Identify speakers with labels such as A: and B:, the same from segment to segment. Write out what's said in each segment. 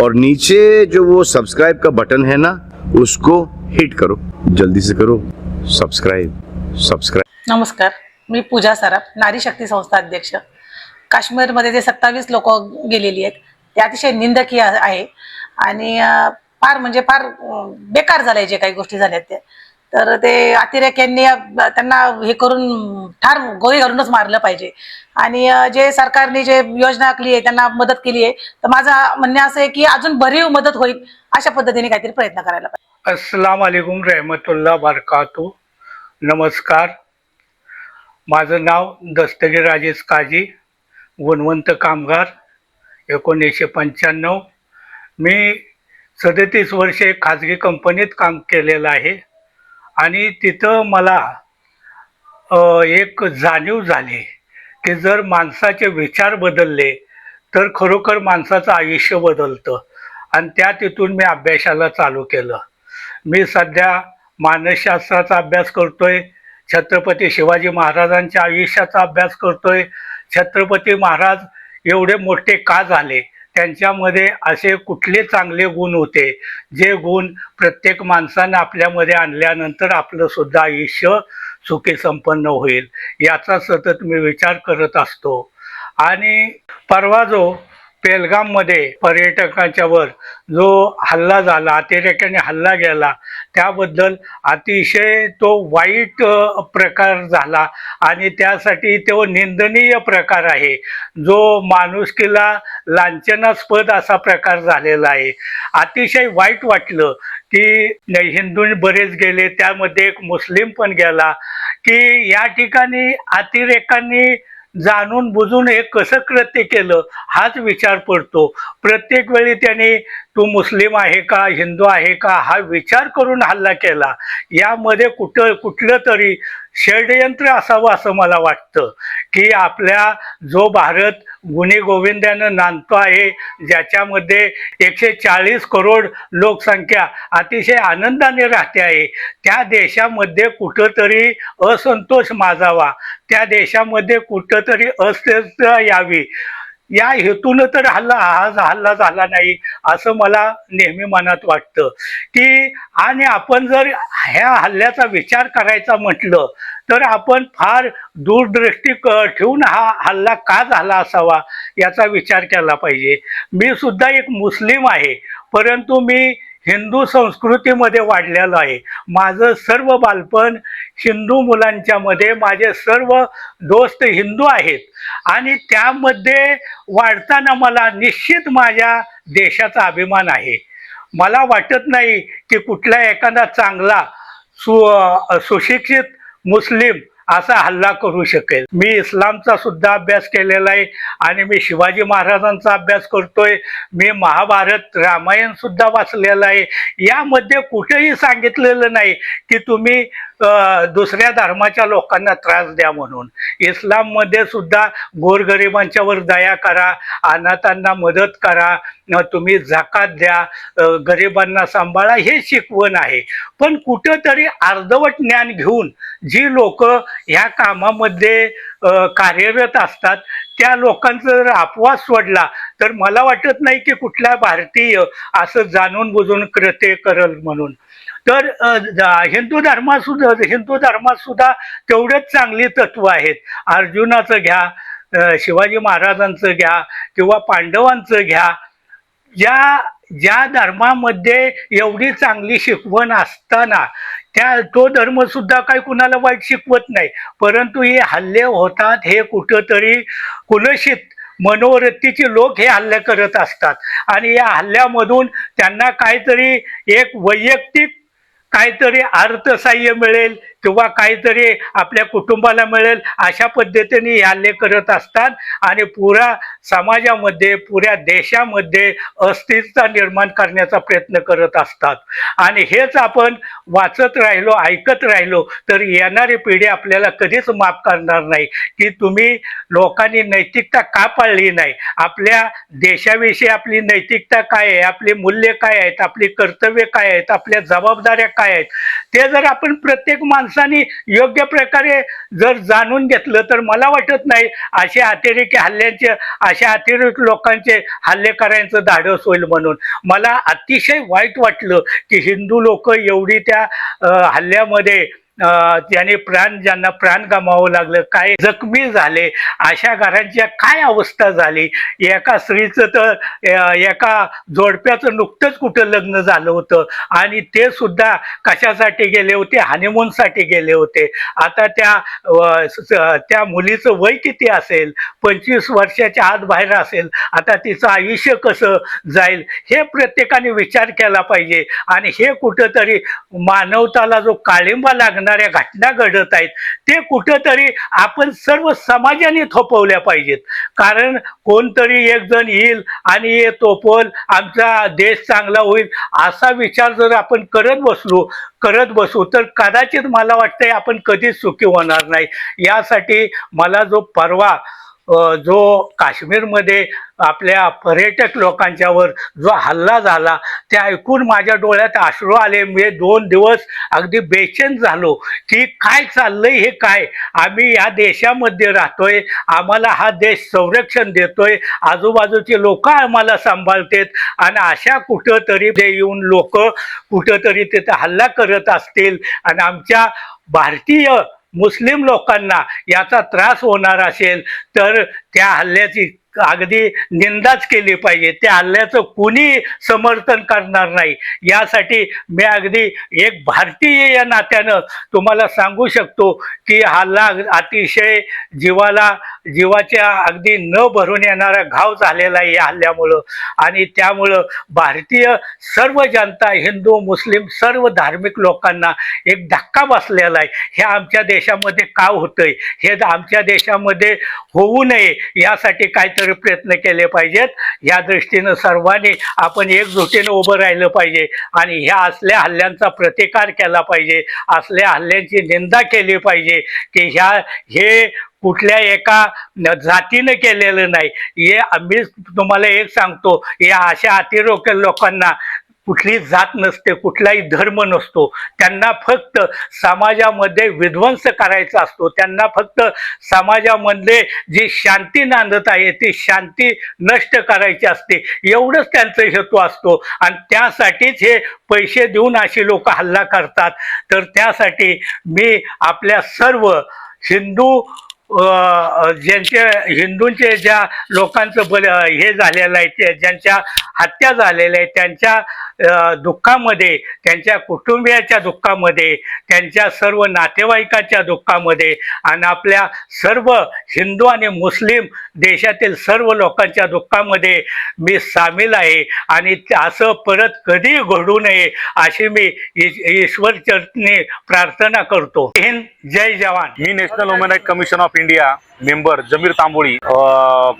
A: और नीचे जो वो सब्सक्राइब का बटन है ना उसको हिट करो। जल्दी से करो। सब्सक्राइब सब्सक्राइब
B: नमस्कार मी पूजा सराफ नारी शक्ती संस्था अध्यक्ष. काश्मीरमध्ये जे सत्तावीस लोक गेलेली आहेत ते अतिशय निंदकीय आहे. आणि फार म्हणजे फार बेकार झालंय जे काही गोष्टी झाल्या ते. तर ते अतिरेक्यांनी त्यांना हे करून ठार गोळी घालूनच मारलं पाहिजे. आणि जे सरकारने जे योजना आखली आहे त्यांना मदत केली आहे तर माझं म्हणणं असं आहे की अजून भरीव मदत होईल अशा पद्धतीने काहीतरी प्रयत्न करायला पाहिजे.
C: अस्सलाम वालेकुम रहमतुल्ला बारकातू नमस्कार. माझं नाव दस्तगीर राजेश काजी गुणवंत कामगार एकोणीसशे पंच्याण्णव. मी सदतीस वर्षे खाजगी कंपनीत काम केलेलं आहे. आणि तिथं मला एक जाणीव झाली की जर माणसाचे विचार बदलले तर खरोखर माणसाचं आयुष्य बदलतं. आणि त्या तिथून मी अभ्यासाला चालू केलं. मी सध्या मानसशास्त्राचा अभ्यास करतोय छत्रपती शिवाजी महाराजांच्या आयुष्याचा अभ्यास करतोय. छत्रपती महाराज एवढे मोठे का झाले? त्यांच्यामध्ये असे कुठले चांगले गुण होते? जे गुण प्रत्येक माणसानं आपल्यामध्ये आणल्यानंतर आपलं सुद्धा आयुष्य सुखी संपन्न होईल याचा सतत मी विचार करत असतो. आणि परवा जो पेलगाममध्ये पर्यटकांच्या वर जो हल्ला झाला अतिरेक्याने हल्ला गेला त्याबद्दल अतिशय तो वाईट प्रकार झाला. आणि त्यासाठी तो निंदनीय प्रकार आहे. जो माणुसकीला लांछनास्पद असा प्रकार झालेला आहे. अतिशय वाईट वाटलं की हिंदू बरेच गेले त्यामध्ये एक मुस्लिम पण गेला की या ठिकाणी अतिरेकांनी जाणून बुजून हे कसं कृत्य केलं हाच विचार पडतो. प्रत्येक वेळी त्यांनी तू मुस्लिम आहे का हिंदू आहे का हा विचार करून हल्ला केला. यामध्ये कुठं कुठलं तरी षडयंत्र असावं असं मला वाटतं की आपल्या जो भारत गुणी गोविंदानं नांदतो आहे ज्याच्यामध्ये एकशे चाळीस करोड लोकसंख्या अतिशय आनंदाने राहते आहे त्या देशामध्ये कुठंतरी असंतोष माजावा. त्या देशामध्ये कुठंतरी अस्थिरता यावी. या हेतून तर हल्ला हा हल्ला झाला नाही असं मला नेहमी मनात वाटतं. की आणि आपण जर ह्या हल्ल्याचा विचार करायचा म्हटलं तर आपण फार दूरदृष्टी क- ठेवून हा हल्ला का झाला असावा याचा विचार केला पाहिजे. मी सुद्धा एक मुस्लिम आहे परंतु मी हिंदू संस्कृतीमध्ये वाढलेलो आहे. माझं सर्व बालपण हिंदू मुलांच्या मध्ये माझे सर्व दोस्त हिंदू आहेत. आणि त्यामध्ये वाढताना मला निश्चित माझ्या देशाचा अभिमान आहे. मला वाटत नाही की कुठला एखादा चांगला सु सुशिक्षित मुस्लिम असा हल्ला करू शकेल. मी इस्लामचा सुद्धा अभ्यास केलेला आहे आणि मी शिवाजी महाराजांचा अभ्यास करतोय. मी महाभारत रामायण सुद्धा वाचलेलं आहे. यामध्ये कुठेही सांगितलेलं नाही की तुम्ही दुसऱ्या धर्माच्या लोकांना त्रास द्या म्हणून. इस्लाममध्ये सुद्धा गोरगरिबांच्यावर दया करा अनाथांना मदत करा तुम्ही जाकात द्या गरिबांना सांभाळा हे शिकवण आहे. पण कुठंतरी अर्धवट ज्ञान घेऊन जी लोक ह्या कामामध्ये कार्यरत असतात त्या लोकांचा जर अपवाद सोडला तर मला वाटत नाही की कुठला भारतीय असं जाणून बुजून कृत्य करल म्हणून. तर हिंदू धर्मात सुद्धा हिंदू धर्मात सुद्धा तेवढेच चांगली तत्व आहेत. अर्जुनाचं घ्या शिवाजी महाराजांचं घ्या किंवा पांडवांचं घ्या. ज्या ज्या धर्मामध्ये एवढी चांगली शिकवण असताना त्या तो धर्म सुद्धा काही कुणाला वाईट शिकवत नाही. परंतु हे हल्ले होतात हे कुठंतरी कुलशित मनोवृत्तीचे लोक हे हल्ले करत असतात. आणि या हल्ल्यामधून त्यांना काहीतरी एक वैयक्तिक काहीतरी अर्थसाह्य मिळेल किंवा काहीतरी आपल्या कुटुंबाला मिळेल अशा पद्धतीने हे हल्ले करत असतात. आणि पुरा समाजामध्ये पुऱ्या देशामध्ये अस्थिरता निर्माण करण्याचा प्रयत्न करत असतात. आणि हेच आपण वाचत राहिलो ऐकत राहिलो तर येणारी पिढी आपल्याला कधीच माफ करणार नाही की तुम्ही लोकांनी नैतिकता का पाळली नाही? आपल्या देशाविषयी आपली नैतिकता काय आहे? आपली मूल्य काय आहेत? आपली कर्तव्य काय आहेत? आपल्या जबाबदाऱ्या काय आहेत? ते जर आपण प्रत्येक माणसाने योग्य प्रकारे जर जाणून घेतलं तर मला वाटत नाही असे अतिरेकी हल्ल्यांचे अशा अतिरिक्त लोकांचे हल्लेकरांचं धाडस होईल म्हणून. मला अतिशय वाईट वाटलं की हिंदू लोक एवढी त्या हल्ल्यामध्ये त्याने प्राण ज्यांना प्राण गमावं लागलं काय जखमी झाले अशा घरांच्या काय अवस्था झाली? एका स्त्रीचं तर एका जोडप्याचं नुकतंच कुठं लग्न झालं होतं? आणि ते सुद्धा कशासाठी गेले होते? हनीमूनसाठी गेले होते. आता त्या त्या मुलीचं वय किती असेल? पंचवीस वर्षाच्या आत बाहेर असेल? आता तिचं आयुष्य कसं जाईल? हे प्रत्येकाने विचार केला पाहिजे. आणि हे कुठंतरी मानवताला जो काळिंबा लागणार लागणाऱ्या घटना घडत आहेत ते कुठंतरी आपण सर्व समाजाने थोपवल्या पाहिजेत. कारण कोणतरी एक जण येईल आणि हे थोपवल आमचा देश चांगला होईल असा विचार जर आपण करत बसलो करत बसू तर कदाचित मला वाटतंय आपण कधीच सुखी होणार नाही. यासाठी मला जो परवा जो काश्मीरमध्ये आपल्या पर्यटक लोकांच्यावर जो हल्ला झाला ते ऐकून माझ्या डोळ्यात अश्रू आले. मी दोन दिवस अगदी बेचैन झालो की काय चाललंय हे काय? आम्ही या देशामध्ये राहतोय आम्हाला हा देश संरक्षण देतोय आजूबाजूचे लोक आम्हाला सांभाळतात आणि अशा कुठंतरी ते येऊन लोक कुठंतरी तिथं हल्ला करत असतील. आणि आमच्या भारतीय मुस्लिम लोकांना याचा त्रास होणार असेल तर त्या हल्ल्याची अगदी निंदाच केली पाहिजे. त्या हल्ल्याचं कुणी समर्थन करणार नाही. यासाठी मी अगदी एक भारतीय या नात्यानं तुम्हाला सांगू शकतो की हल्ला अतिशय जीवाला जीवाच्या अगदी न भरून येणारा घाव झालेला आहे या हल्ल्यामुळं. आणि त्यामुळं भारतीय सर्व जनता हिंदू मुस्लिम सर्व धार्मिक लोकांना एक धक्का बसलेला आहे. हे आमच्या देशामध्ये का होतंय? हे आमच्या देशामध्ये होऊ नये यासाठी काहीतरी प्रयत्न केले पाहिजेत. या दृष्टीनं सर्वांनी आपण एकजुटीनं उभं राहिलं पाहिजे आणि ह्या असल्या हल्ल्यांचा प्रतिकार केला पाहिजे. असल्या हल्ल्यांची निंदा केली पाहिजे की ह्या हे कुठल्या एका जातीने जातीनं केलेलं नाही. हे आम्ही तुम्हाला एक सांगतो या अशा अतिरोग्य लोकांना कुठली जात नसते कुठलाही धर्म नसतो. त्यांना फक्त समाजामध्ये विध्वंस करायचा असतो. त्यांना फक्त समाजामध्ये जी शांती नांदत आहे ती शांती नष्ट करायची असते. एवढंच त्यांचा हेतू असतो. आणि त्यासाठीच हे पैसे देऊन अशी लोक हल्ला करतात. तर त्यासाठी मी आपल्या सर्व हिंदू ज्यांचे हिंदूंचे ज्या लोकांचं बल हे झालेलं आहे ते ज्यांच्या हत्या झालेल्या आहेत त्यांच्या दुःखामध्ये त्यांच्या कुटुंबियाच्या दुःखामध्ये त्यांच्या सर्व नातेवाईकाच्या दुःखामध्ये आणि आपल्या सर्व हिंदू आणि मुस्लिम देशातील सर्व लोकांच्या दुःखामध्ये मी सामील आहे आणि असं परत कधी घडू नये अशी मी ईश्वर चरणी प्रार्थना करतो. हिंद जय जवान.
D: मी national women right commission of India member Jamir Tamboli. Um,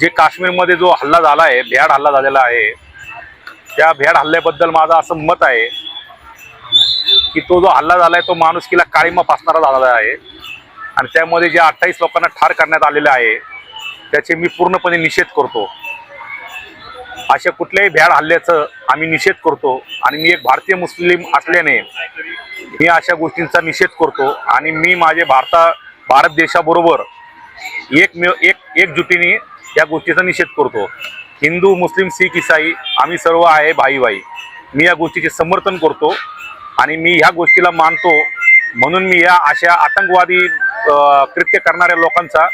D: जे काश्मीरमध्ये जो हल्ला झाला आहे भ्याड हल्ला झालेला आहे त्या भ्याड हल्ल्याबद्दल माझं असं मत आहे की तो जो हल्ला झाला आहे तो माणुसकीला काळीमा फासणारा झालेला आहे. आणि त्यामध्ये जे अठ्ठावीस लोकांना ठार करण्यात आलेले आहे त्याचे मी पूर्णपणे निषेध करतो. अशा कुठल्याही भ्याड हल्ल्याचं आम्ही निषेध करतो आणि मी एक भारतीय मुस्लिम असल्याने मी अशा गोष्टींचा निषेध करतो आणि मी माझे भारता भारत देशाबरोबर एक एक एकजुटीने या गोष्टीचा निषेध करतो. हिंदू मुस्लिम सिख इसाई आम्ही सर्व आहे भाई भाई मी या गोष्टीचे समर्थन करतो आणि मी ह्या गोष्टीला मानतो. म्हणून मी या अशा आतंकवादी कृत्य करणाऱ्या लोकांचा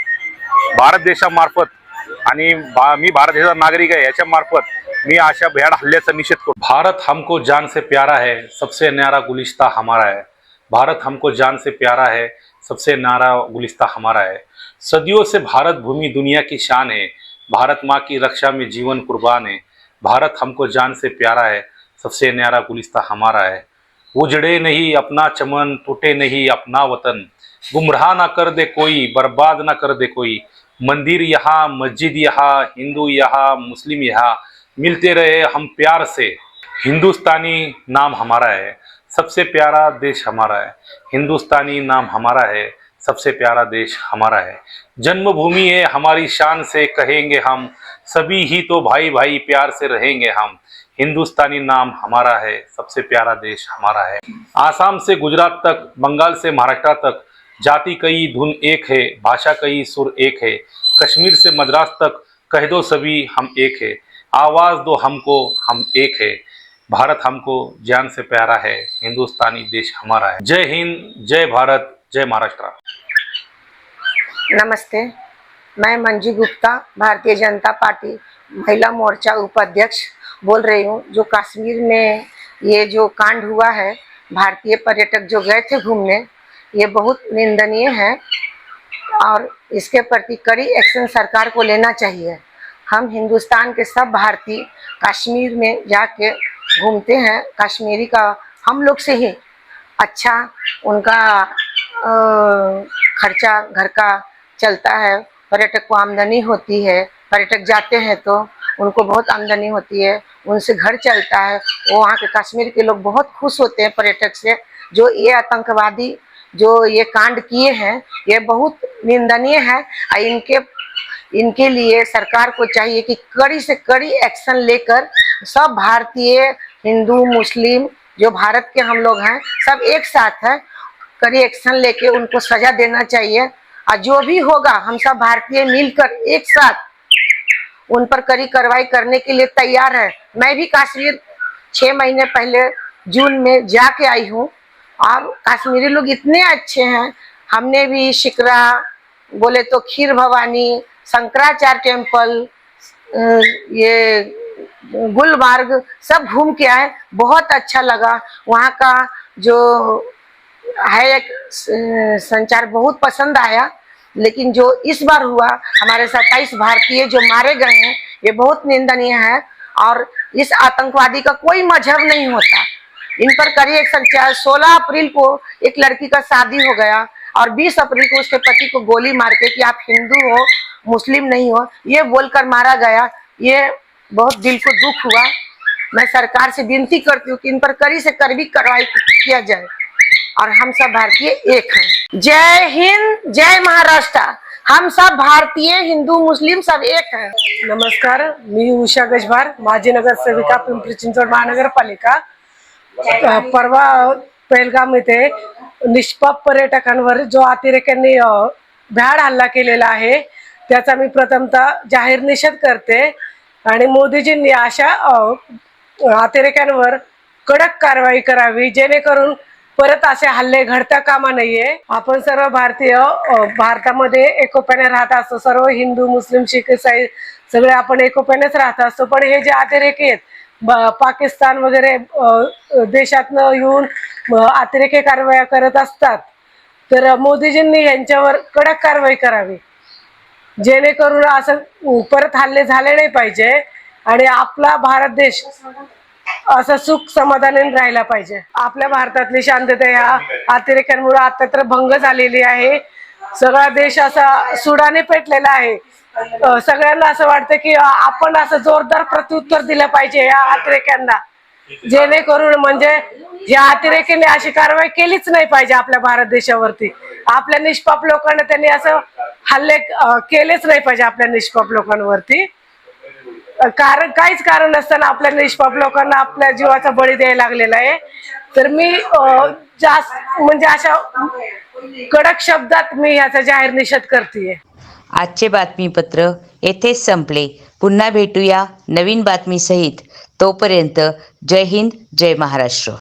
D: भारत देशामार्फत आणि भा- मी भारत देशाचा नागरिक आहे याच्यामार्फत मी अशा भ्याड हल्ल्याचा निषेध करतो.
E: भारत हमको जान से प्यारा है सबसे न्यारा गुलिस्ता हमारा है. भारत हमको जान से प्यारा है सबसे न्यारा गुलिस्ता हमारा है. सदियों से भारत भूमि दुनिया की शान है भारत माँ की रक्षा में जीवन कुर्बान है। भारत हमको जान से प्यारा है। सबसे न्यारा गुलिस्ता हमारा है। उजड़े नहीं, अपना चमन टूटे नहीं, अपना वतन। गुमराह ना कर दे कोई, बर्बाद ना कर दे कोई। मंदिर यहाँ, मस्जिद यहाँ, हिंदू यहाँ, मुस्लिम यहाँ। मिलते रहे हम प्यार से। हिंदुस्तानी नाम हमारा है। सबसे प्यारा देश हमारा है। हिंदुस्तानी नाम हमारा है। सबसे प्यारा देश हमारा है। जन्मभूमि है, हमारी शान से कहेंगे हम, सभी ही तो भाई भाई प्यार से रहेंगे हम। हिंदुस्तानी नाम हमारा है, सबसे प्यारा देश हमारा है। आसाम से गुजरात तक, बंगाल से महाराष्ट्र तक, जाति कई धुन एक है, भाषा कई सुर एक है, कश्मीर से मद्रास तक, कह दो सभी हम एक है, आवाज़ दो हमको, हम एक है। भारत हमको जान से प्यारा है, हिंदुस्तानी देश हमारा है। जय हिंद, जय भारत जय महाराष्ट्र.
F: नमस्ते. मैं मंजू गुप्ता, भारतीय जनता पार्टी महिला मोर्चा उपाध्यक्ष बोल रही हूँ। जो कश्मीर में ये जो कांड हुआ है, भारतीय पर्यटक जो गए थे घूमने, ये बहुत निंदनीय है और इसके प्रति कड़ी एक्शन सरकार को लेना चाहिए। हम हिंदुस्तान के सब भारतीय कश्मीर में जाके घूमते हैं। कश्मीरी का हम लोग से ही अच्छा उनका खर्चा घर का चलता है, पर्यटक को आमदनी होती है, पर्यटक जाते हैं तो उनको बहुत आमदनी होती है, उनसे घर चलता है, वो वहाँ के कश्मीर के लोग बहुत खुश होते हैं पर्यटक से, जो ये आतंकवादी, जो ये कांड किए हैं, ये बहुत निंदनीय है, और इनके इनके लिए सरकार को चाहिए कि कड़ी से कड़ी एक्शन लेकर सब भारतीय, हिंदू, मुस्लिम, जो भारत के हम लोग हैं, सब एक साथ है कड़ी एक्शन लेके उनको सजा देना चाहिए। और जो भी होगा, हम सब भारतीय मिलकर एक साथ उन पर कड़ी कार्रवाई करने के लिए तैयार है। मैं भी कश्मीर छह महीने पहले जून में जाके आई हूँ। और कश्मीरी लोग इतने अच्छे हैं। हमने भी शिकरा, बोले तो खीर भवानी, शंकराचार्य टेंपल ये गुलमार्ग सब घूम के आए। बहुत अच्छा लगा। वहाँ का जो है एक संचार बहुत पसंद आया, लेकिन जो इस बार हुआ, हमारे सत्ताईस भारतीय जो मारे गए हैं, ये बहुत निंदनीय है, और इस आतंकवादी का कोई मज़हब नहीं होता। इन पर कड़ी एक चाहे सोलह अप्रैल को एक लड़की का शादी हो गया, और 20 अप्रैल को उसके पति को गोली मार के कि आप हिंदू हो, मुस्लिम नहीं हो, ये बोलकर मारा गया। ये बहुत दिल को दुख हुआ। मैं सरकार से विनती करती हूँ कि इन पर कड़ी से कड़ी कार्रवाई किया जाए। और हम सब भारतीय एक हैं। जय हिंद जय महाराष्ट्र। हम सब भारतीय हिंदू मुस्लिम सब एक हैं।
G: नमस्कार मी उषा गजभार माजी नगरसेविका पिंपरी चिंचवड महानगरपालिका. परवा पेलगाम येथे निष्पाप पर्यटकांवर जो अतिरेक्यांनी भ्याड हल्ला केलेला आहे त्याचा मी प्रथमतः जाहीर निषेध करते. आणि मोदीजींनी अशा अतिरेक्यांवर कडक कारवाई करावी जेणेकरून परत असे हल्ले घडता कामा नाहीये आपण सर्व भारतीय भारतामध्ये एकोप्याने राहत असतो. सर्व हिंदू मुस्लिम शीख इसाई सगळे आपण एकोप्यानेच राहत असतो. पण हे जे अतिरेकी आहेत पाकिस्तान वगैरे देशातनं येऊन अ, अतिरेकी कारवाया करत असतात. तर मोदीजींनी यांच्यावर कडक कारवाई करावी. जेणेकरून असं परत हल्ले झाले नाही पाहिजे. आणि आपला भारत देश असं सुख समाधानाने राहायला पाहिजे. आपल्या भारतातली शांतता ह्या अतिरेक्यांमुळे आता तर भंग झालेली आहे. सगळा देश असा सुडाने पेटलेला आहे. सगळ्यांना असं वाटतं की आपण असं जोरदार प्रत्युत्तर दिलं पाहिजे या अतिरेक्यांना. जेणेकरून म्हणजे या अतिरेकीने अशी कारवाई केलीच नाही पाहिजे आपल्या भारत देशावरती. आपल्या निष्पाप लोकांना त्यांनी असं हल्ले केलेच नाही पाहिजे आपल्या निष्पाप लोकांवरती. कारण काहीच कारण नसताना आपल्या निष्पाप लोकांना आपल्या जीवाचा बळी द्यायला लागलेला आहे. तर मी जास्त म्हणजे अशा कडक शब्दात मी याचा जाहीर निषेध करते
H: आजचे बातमीपत्र येथेच संपले. पुन्हा भेटूया नवीन बातमीसहित. तोपर्यंत जय हिंद जय महाराष्ट्र.